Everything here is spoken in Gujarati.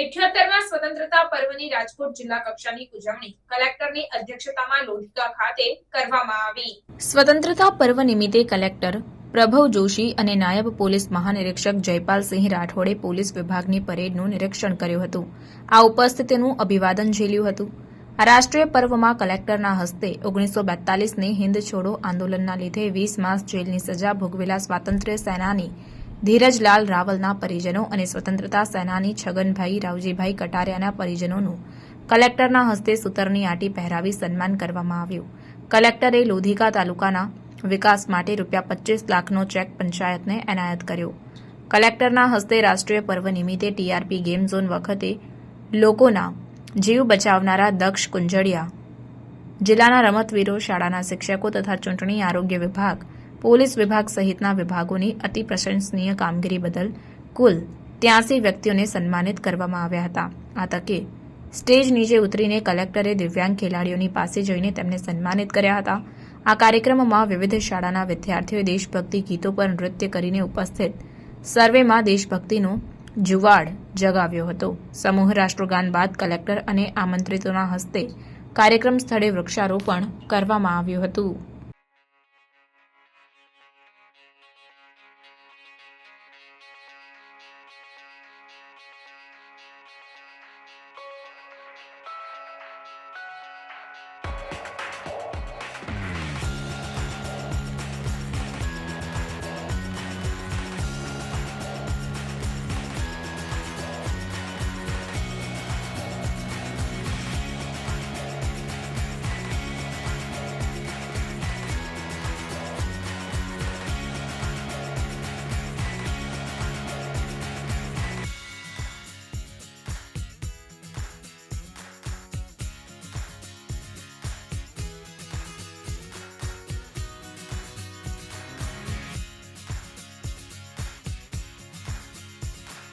ઇઠ્યોતેરમા સ્વતંત્રતા પર્વની રાજકોટ જિલ્લા કક્ષાની ઉજવણી કલેક્ટરની અધ્યક્ષતામાં લોધિકા ખાતે કરવામાં આવી. સ્વતંત્રતા પર્વ નિમિત્તે કલેક્ટર પ્રભવ જોશી અને નાયબ પોલીસ મહાનિરીક્ષક જયપાલસિંહ રાઠોડે પોલીસ વિભાગની પરેડનું નિરીક્ષણ કર્યું હતું. આ ઉપસ્થિતિનું અભિવાદન ઝીલ્યું હતું. આ રાષ્ટ્રીય પર્વમાં કલેક્ટરના હસ્તે ઓગણીસો બેતાલીસની હિન્દ છોડો આંદોલનના લીધે વીસ માસ જેલની સજા ભોગવેલા સ્વાતંત્ર્ય સેનાની ધીરજલાલ રાવલના પરિજનો અને સ્વતંત્રતા સેનાની છગનભાઈ, રાવજીભાઈ કટારિયાના પરિજનોનું કલેક્ટરના હસ્તે સૂતરની આંટી પહેરાવી સન્માન કરવામાં આવ્યું. કલેક્ટરે લોધિકા તાલુકાના વિકાસ માટે રૂપિયા પચીસ લાખનો ચેક પંચાયતને એનાયત કર્યો. કલેક્ટરના હસ્તે રાષ્ટ્રીય પર્વ નિમિત્તે ટીઆરપી ગેમ ઝોન વખતે લોકોના જીવ બચાવનારા દક્ષ કુંજળિયા જિલ્લાના રમતવીરો, શાળાના શિક્ષકો તથા ચૂંટણી આરોગ્ય વિભાગ પોલીસ વિભાગ સહિતના વિભાગોની અતિ પ્રશંસનીય કામગીરી બદલ કુલ ત્યાસી વ્યક્તિઓને સન્માનિત કરવામાં આવ્યા હતા. આ તકે સ્ટેજ નીચે ઉતરીને કલેક્ટરે દિવ્યાંગ ખેલાડીઓની પાસે જઈને તેમને સન્માનિત કર્યા હતા. આ કાર્યક્રમમાં વિવિધ શાળાના વિદ્યાર્થીઓએ દેશભક્તિ ગીતો પર નૃત્ય કરીને ઉપસ્થિત સર્વેમાં દેશભક્તિનો જુવાડ જગાવ્યો હતો. સમૂહ રાષ્ટ્રગાન બાદ કલેક્ટર અને આમંત્રિતોના હસ્તે કાર્યક્રમ સ્થળે વૃક્ષારોપણ કરવામાં આવ્યું હતું.